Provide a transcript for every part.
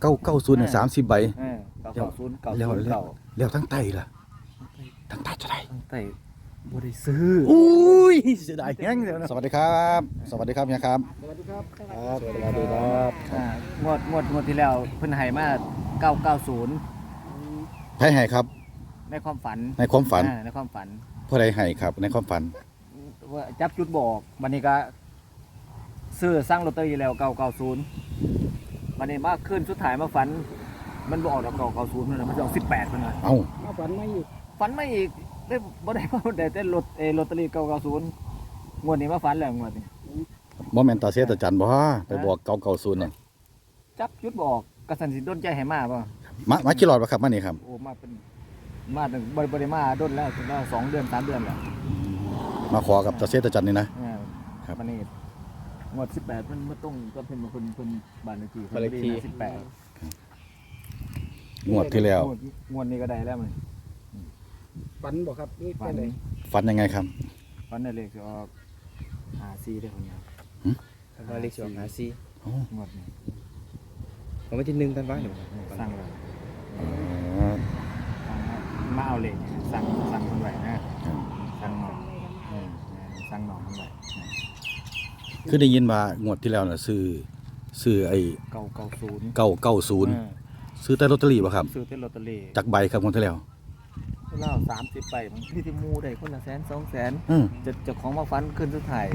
เก้าเก้าศูนย์เนี่ยสามสิบใบ เออเก้าเก้าศูนย์เก้าแล้วศูนย์แล้ว เก้าแล้วทั้งไตล่ะทั้งไตจะได้ตั้งแต่บริซื้อ อุ้ยเสียดายแห้งเลยนะสวัสดีครับ สวัสดีครับเนี่ยครับสวัสดีครับครับสวัสดีครับอ่างวดงวดงวดที่แล้วเพิ่นให้มาเก้าเก้าศูนย์ไพ่ให้ครับ ในความฝันในความฝันอ่าในความฝันพ่อใดให้ครับ ในความฝันว่าจับจุดบอกวันนี้ก็ซื้อสร้างลอตเตอรี่แล้วเก้าเก้าศูนย์ วันนี้มาขึ้นสุดท้ายมาฝัน มันบออกดอกเก้าเก้าศูนย์มันนะมันจะออกสิบแปดมันนะเอ้ามาฝันไม่อีกฝันไม่อีกได้บ่ได้บ่ได้แต่ลอตเออลอตเตอรี่เก้าเก้าศูนย์งวดนี้มาฝันแล้วงวดนี้บ่แม่นตาเสียตาจันบ่ไปบอกเก้าเก้าศูนย์น่ะจับจุดบอกกระสันสิโดนใจให้มาป่ะมามากี่รอบแล้วครับมานี่ครับโอ้มาเป็นมาถึงบริบริมาโดนแล้วถึงแล้วสองเดือนสามเดือนแล้วมาขอกับตาเสียตาจันนี่นะเนี่ยครับ มันนี่ งวดสิบแปดมันมันต้องก็เป็นคนคนบ้านเลขที่บ้านเลขที่ สิบแปดงวดที่แล้ว งวดนี้ก็ได้แล้วมันฝันบอกครับนี่ฝัแค่นไหนฝันยังไงครับ ฝันในเลขจะออกหาซีได้คนเดียวว่าเลขสองหาซีโอ้งวดนี้ผมไม่ที่หนึ่งกันวะหนูสั่งเลยอ๋อสั่งมาเอาเลขสั่งสั่งมันไว้นะสั่งหน่อยเออสั่งหน่อยมันไว้ คือได้ยินว่างวดที่แล้วน่ะซื้อซื้อไอ้เก้าเก้าศูนย์เก้าเก้าศูนย์ซื้อแต่ลอตเตอรี่ป่ะครับซื้อเต้นลอตเตอรี่จากใบครับงวดที่แล้วแล้วสามสิบใบมันพี่ที่มูได้คนละแสนสองแสนอืม จะจะของมาฟันขึ้นสุดท้าย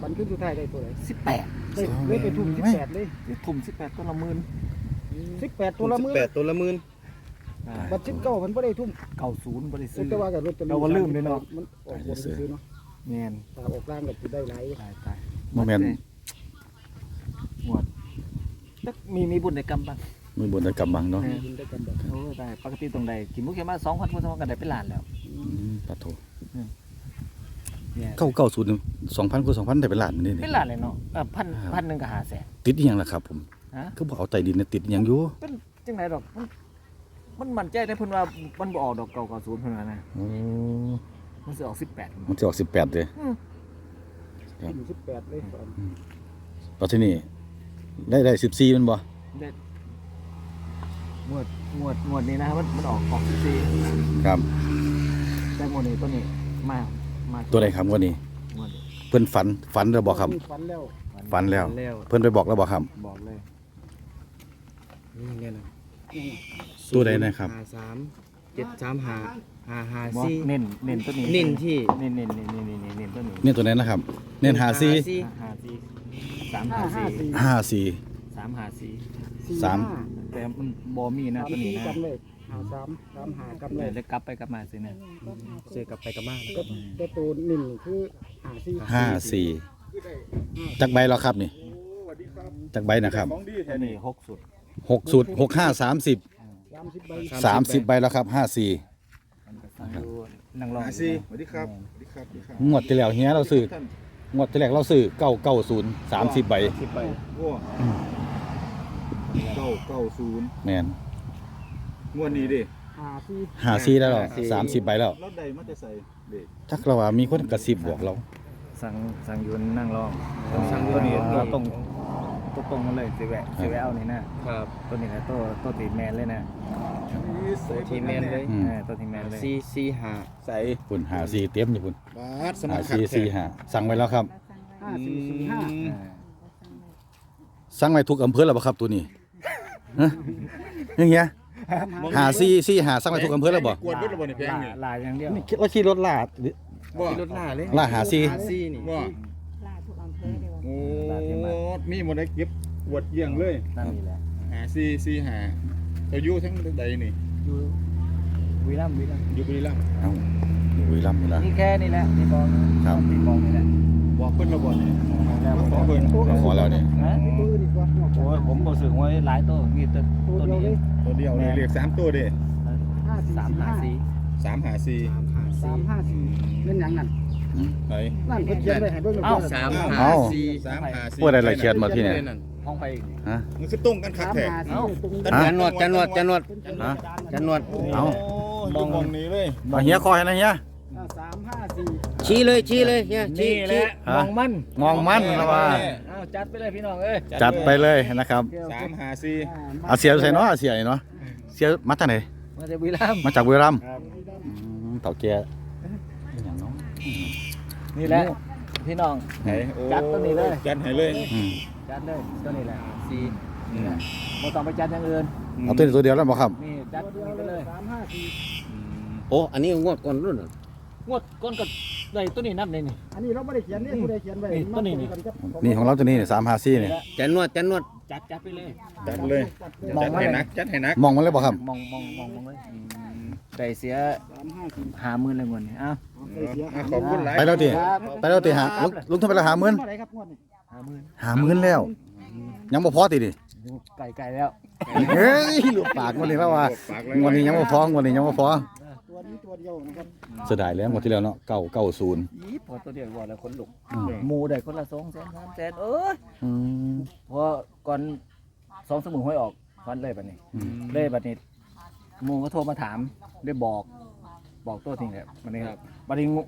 ฝันขึ้นสุดท้ายได้ตัวไหนสิบแปดได้ได้ไปทุ่มสิบแปดเลยทุ่มสิบแปดตัวละหมื่นสิบแปดตัวละหมือแปดตัวละหมื่นบัตรสิบเก้าพันไม่ได้ทุ่มเก้าศูนย์บริสุทธิ์ แต่ว่ากับรถตอเราก็ลืมเลยเนาะ มันออกบนซื้อเนาะเนียนถ้าออกล่างก็จะได้หลายตายตาย บ่แม่นหมดจักมีมีบุญในกรรมบ้างมือบนตะกำบังเนาะยินได้กันแบบโอ้ยตายปกติตรงใดกินมุกแค่มาสองพันคนสองกันได้เป็นล้านแล้วอืมปะโถเนี่ยเก้าเก้าศูนย์สองพันคูณสองพันได้เป็นล้านมันนี่เป็นนี่ล้านเลยเนาะเออพันพันหนึ่งก็หาแสน ติดอีหยังล่ะครับผมฮะคือบอกเอาใต้ดินเนี่ยติดอีหยังอยู่เป็นจังไรดอกมันมันมั่นใจได้เพิ่นว่ามันบ่ออกดอกเก่าเก่าศูนย์เพิ่นว่านะโอ้มันสิออกสิบแปดมันจะออกสิบแปดเลย ครับทุ่มสิบแปดเลยฝันตอนที่นี่ได้ได้สิบสี่มันบ่เด็ดงวดงวดงวดนี้นะครับมันมันออกออกสิบสี่ครับ แต่งวดนี้ตัวนี้มามาตัวใดครับวันนี้ งวดนี้เพิ่นฝันฝันแล้วบอกครับ ฝันแล้วฝันแล้ว แล้วเพิ่นไปบอกแล้วบอกครับ บอกเลยนี่ไงนะตัวใดนะครับหาสามเจ็ดสามหา หาหาบอกซีเน้นเน้นตัวนี้เน้นที่เน้นเน้นเน้นเน้นเน้นเน้นเน้นตัวนี้เนี่ยตัวไหนนะครับ เน้นหาสี่ห้าสี่สามห้าห้าห้าสี่สี่ห้าสี่ สามห้าสี่สี่สาม ห้แต่มันบอมีนะสามตัวนี้สี่นะกันเลยหาสามสามหากันเลยเลยกลับไปกลับมาสิเนี่ยเจอกลับไปกลับมาก็แต่ตัวหนึ่งคือหาสี่ห้าสี่จักใบแล้วครับนี่จักใบนะครับตัวนี้หกสุดหกสุดหกห้าสามสิบสามสิบใบสามสิบใบแล้วครับห้าสี่มั นก็ฟังดูนั่งรออาซีสวัสดีครับสวัสดีครับสวัสดีครับงวดที่แล้วเฮียเราซื้องวดที่แรกเราซื้อเก้าเก้าศูนย์สามสิบใบสิบใบโอ้เก้าเก้าศูนย์แมนงวดนี้ดิหาสี่หาซีแล้วเหรอสามสิบใบแล้วรถใดมันจะใส่เด็กจักเราว่ามีคนกระซิบบอกเรา สั่งสั่งอยืนนั่งรอสั่งอยู่ตัวนี้นี่เราตรงตัวตรงกันเลยสิแวะสิแวะเอานี่นะครับ ตัวนี้นะตัวตัวตีแมนเลยนะ ทีแมนเลยอืมเออตัวตีแมนเลยซีซีหา ใส่คุณหาซีเตรียมอยู่คุณบาสสมัหาครซีซีหาสั่งไว้แล้วครับ ห้าสี่สี่ห้าเออสั่งไว้ทุกอำเภอแล้วบ่ครับตัวนี้ฮะอย่างเงี้ยหาซีซีหาสั่งไว้ทุกอำเภอแล้วบ่กวนรถระเบิดในแพงนี่ลาอย่างเดียวนี่คิดว่าขี่รถลาดหรือบ่ที่รถหน้าเลยล่าหาซีหาซีนี่บ่ลาทุกอำเภอเดียวโอ้มีหมดได้เก็บกวดเยี่ยงเลยตั้งนี่แหละหาซีซีหา เราอยู่ทั้งใดนี่อยู่วีรัมย์วีรัมย์อยู่บุรีรัมย์เอ้าบุรีรัมย์นี่นะนี่แค่นี่แหละนี่บอลครับ นี่บอลนี่แหละบอกเพิ่นระเบิดนี่แล้วขอเพิ่นขอแล้วนี่ฮะตัวอื่นอีกว่าหัวโอ้ยผมบอกสึกไว้หลายตัวมีตัวตัวตัวเดียวนี้ เลยตัวเดียวเลยเรียกสามตัวเด้ห้าสี่สามสี่หาห้าสีสามหาซีสามห้าสี่เงินหยังนั่นไหน นั่นเพิ่นเขียนไว้ให้เบิ่งเอ้า สามเอ้าหาซีสามหาซีพูดอะไรละเอียดมาที่เนี่ย ห้องไปอีกฮะมันคือตรงกันคักสามแท้ห้าสี่เอ้าตรงฮะจันวดจันวดจันวดฮะจันวดเอ้ามองมองนี้เลยเอาเฮียคอยนะเฮียสามห้าสี่ชี้เลยชี้เลยเนี่ยชี้นี่แหชี้ละมองมันมองมันนะว่า อ้าวจัดไปเลยพี่น้องเอ้ยจัดไปเลยนะครับสามหาสี่อาเสียใส่เนาะอาเสียเนาะเสียมาจากไหนมาจากบุรีรัมย์มาจากบุรีรัมย์ครับอืมเต่าแก่อย่างเนาะนี่แหละพี่น้อง ไหนโอ้จัดตัวนี้เลย จัดให้เลย อืม จัดเลยตัวนี้แหละสีอืมบ่ต้องไปจัดอย่างอื่นเอาตัวนี้ตัวเดียวแล้วบ่ครับ นี่จัดตัวนี้ไปเลยสามห้าสี่โอ้อันนี้งวดก่อนรุ่นเหรองวดก้นกับได้ตัวนี้นับเลยนี่ อันนี้เราไม่ได้เขียนนี่ผู้ใดเขียนไว้นี่ตัวนี้นี่ นี่ของเราตัวนี้สามห้าสี่นี่จันนวดจันนวดจัดจัดไปเลย จัดเลยมองจัดไว้ให้นักจัดให้นักมองมันเลยบ่ครับ มองมองมองมองเลยได้เสียสามห้าสี่หาหมื่นเลยงวดนี้อ้าว อะขอบคุณหลาย ไปแล้วดิ ครับ ไปแล้วติหาลุงลุงทุนไปแล้วหาหมื่นเท่าไหร่ครับงวดนี้ หาหมื่นหาหมื่นแล้ว ยังบ่พอติดิไก่ไก่แล้ว เฮ้ยลูกปากมันนี่แล้วว่าฝากเลยงวันนี้ยังบ่พองวันนี้ยังบ่พอตัวนี้ตัวเดียวนะครับเสียดายแล้วงวดที่แล้วเนาะเก้าเก้าศูนย์ยี่พอตัวเดียวบอกแล้วคนลุกอืมหมูได้คนละสองแสนสามแสนเอ้ยอืมเพราะก่อนสองสมุนห้อยออกฟันเลยบัดนี้ เลยบัดนี้หมูก็โทรมาถามได้บอกบอกตัวจริงแหละบัดนี้ครับบัดนี้งู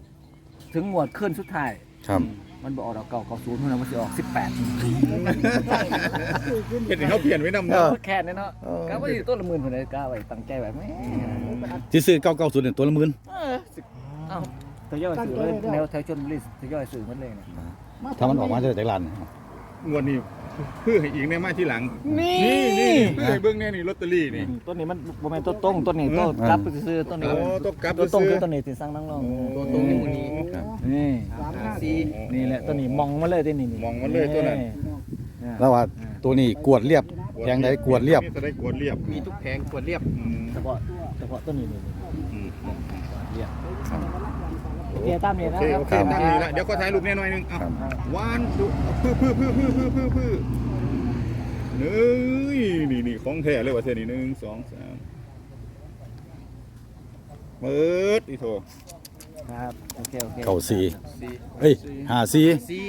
ถึงหมวดขึ้นสุดท้ายครับ มันบอกออกเก่าเก่าศูนย์เท่านั้นมันจะออกสิบแปดเห็นเขาเปลี่ยนไว้นำเอเนาะอแค่นี้เนาะเออก้าวไปอยู่ต้นละหมื่นคนเลยก้าวไปตั้งใจไว้ไหมที่ซื้อเก้าเก้าศูนย์เนี่ยตัวละหมื่นเออสิเอ้าทยอยสื่อเลยแนวแถวชนบุรีทยอยสื่อหมันเลยนะถ้ามันออกมาจะจากร้าน งวดนี้เพื่อให้อีกในมาที่หลัง นี่ นี่นี่เพื่อให้เบื้องแน่นี่ลอตเตอรี่นี่ ต้นนี้มันบ่แม่นต้นตรงต้นนี้ต้นกลับไปซื้อต้นนี้โอ้ต้องกลับต้นตรงซื้คืออต้นนี้ที่สร้างนั่งรองตัวตรงนี่มันนี้นี่สามห้าสี่นี่แหละต้นนี้มองมาเลยที่นี่มองมาเลยตัวนั้นนี่แล้วว่าตัวนี้กวดเรียบแพงใดกวดเรียบจะได้กวดเรียบมีทุกแผงกวดเรียบอืมเฉพาะเฉพาะต้นนี้นี่อืมเรียก เรียกตามนี้โอนะเคครับโอเคตามนี้ละเดี๋ยวก็ถ่ายรูปแน่หน่อยหนึงเอาครับ วานดูพื้อพื้อพื้อพื้อพื้อพื้อพื้อนี่นี่นี่ของแท้เลยว่าเท่านี้หนึ่งสองสามเปิดอีโถครับโอเคโอเคเก้าสี่สี่เอ้ยห้าสี่สี่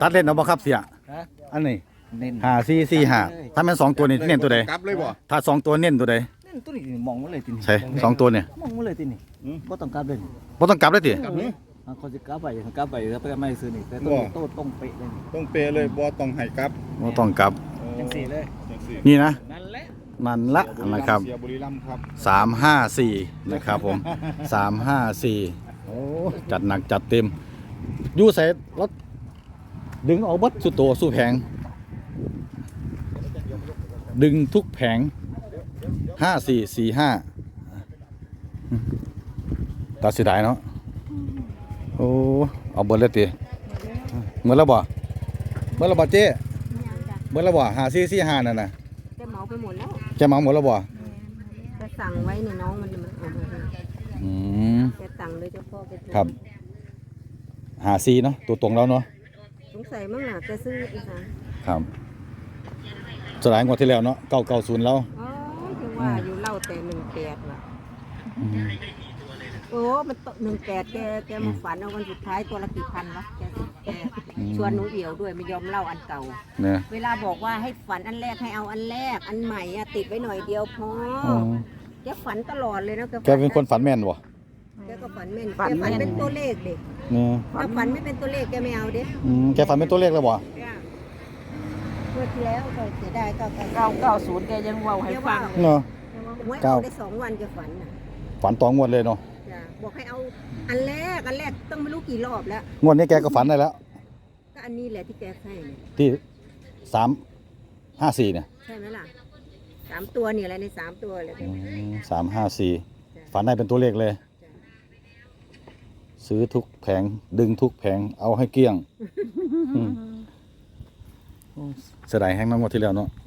ตัดเล่นเอาบ่ครับเสียฮะอันนี้เน้นห้าสี่สี่ห้าถ้าแม่นสองตัวนี่เน้นตัวใดกลับเลยบ่ถ้าสองตัวเน้นตัวใดเน้นตัวนี้มองมาเลยที่นี่ใช่สองตัวเนี่ยมองมาเลยที่นี่บ่ต้องกลับเลยนี่บ่ต้องกลับเลยติกลับเลยอะเขาจะกลับไปกลับไปแล้วไปไม่ซื้อนี่แต่ต้นนี้โต้ตรงเป๊ะเลยนี่ต้องเปย์เลยบ่ต้องให้กลับบ่ต้องกลับจังสี่เลยจังสี่นี่นะนั่นแหละนั่นละนะครับเสียบุรีรัมย์ครับสามห้าสี่นะครับผมสามห้าสี่โอ้จัดหนักจัดเต็มอยู่ใส่รถดึงเอาเบัดสุดโตวสู้แผง ดึงทุกแผง ห้าสี่สี่ห้าตัดเสียดายเนาะโอ้เอาเบิดเลยตีเหมือนแล้วบ่เหมือนแล้วบ่เจ๊เหมือนแล้วบ่หาสี่สี่ห้านั่นน่ะจะเหมาไปหมดแล้วแกเหมาหมดแล้วบ่จะสั่งไว้นี่น้องมันมันเอามาให้อืมแกสั่งเลยเจ้าพ่อแกโทครับ หาซีเนาะตัวตรงแล้วเนาะสงสัยมั้งน่ะแกซื้ออีกนะครับสลายงวดที่แล้วเนาะเก้าเก้าศูนย์แล้วอ๋อถึงว่าอยู่เล่า แต่หนึ่งแปดว่ะโอ้มันหนึ่งแปดแกแกมาฝันเอาวันสุดท้ายตัวละกี่พันวะแกแกอืมชวนหนูเอี่ยวด้วยไม่ยอมเล่าอันเก่า เนี่ยเวลาบอกว่าให้ฝันอันแรกให้เอาอันแรก อันใหม่อะติดไว้หน่อยเดียวพอออืมแกฝันตลอดเลยนะแกเป็นคนฝันแม่นบ่แกก็ฝันแม่นแกฝันเป็นตัวเลขเด็กเนี่ยถ้าฝันไม่เป็นตัวเลขแกไม่เอาเด็กอืมแกฝันเป็นตัวเลขแล้วบ่เมื่อที่แล้วก็เสียดายก็เก้าเก้าศูนย์แกยังเว้าให้ฟังเนาะ หวยเก้า เอาได้สองวันแกฝันน่ะฝันต่องวดเลยเนาะจ้ะบอกให้เอาอันแรกอันแรกต้องไม่รู้กี่รอบแล้วงวดนี้แกก็ฝันได้แล้ว ก็อันนี้แหละที่แกให้เนี่ยที่สามห้าสี่เนี่ยใช่ไหมล่ะสามตัวนี่อะไรในสามตัวเลยอืมสามห้าสี่ฝันได้เป็นตัวเลขเลยซื้อทุกแผงดึงทุกแผงเอาให้เกลี้ยงอืมเสียดายแห้งน้ำงวดที่แล้วเนาะจ้ะ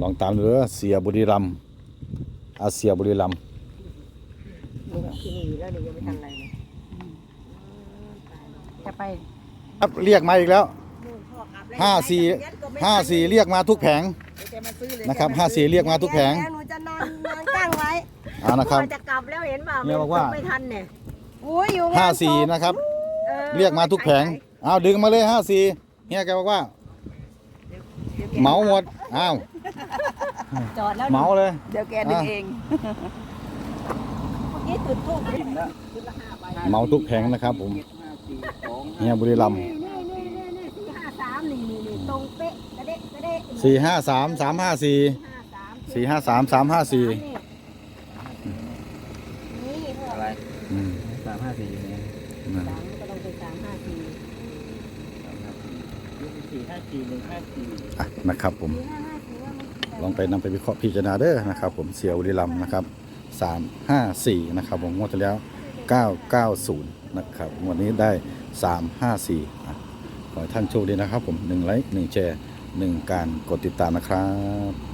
ลองตามดูเด้อเสียบุรีรัมย์อาเซียบุรีรัมย์นี่ก็ที่นี่อยู่แล้วนี่ยังไม่ทันอะไรเลยจะไปครับเรียกมาอีกแล้วนู่นพ่อกลับแล้วห้าสี่ยัดก็ไม่ห้าสี่เรียกมาทุกแผงเดี๋ยวแกมาซื้อเลยนะครับห้าสี่เรียกมาทุกแผงหนูจะนอนนอนกั้งไว้เอานะครับพ่อจะกลับแล้วเห็นเปล่าเนี่ยบอกว่าไม่ทันเนี่ยอุ้ยอยู่ห้าสี่นะครับออเรียกมาทุกแผงเอาดึงมาเลยห้าสี่เฮียแกบอกว่า เหมาหมดอ้าว จอดแล้วเหมาเลย เดี๋ยวแกดึงเองเมื่อกี้จุดทูบเหมาทุกแผงนะครับผมเฮียบุรีรัมย์นี่นี่นี่นี่สี่ห้าสามามนี่นี่นี่ตรงเป๊ะกระเดะกระเดะสี่ห้าสามสามห้าสี่สี่ห้าสามสามห้าสี่นี่เท่าอะไรอืมสามห้าสี่อยู่เนี่ยนั่นสามก็ต้องเป็นสามห้าสี่สี่ห้าสี่หนึ่งห้าสี่อะนะครับผมสี่ห้าห้าสี่ว่ามัน ลองไปนำไปวิเคราะห์พิจารณาเด้อนะครับผมเสียบุรีรัมนะครับสามห้าสี่นะครับผมงวดที่แล้วเก้าเก้าศูนย์นะครับงวดนี้ได้สามห้าสี่ขอให้ท่านโชคดีนะครับผมหนึ่งไลค์หนึ่งแชร์หนึ่งการกดติดตามนะครับ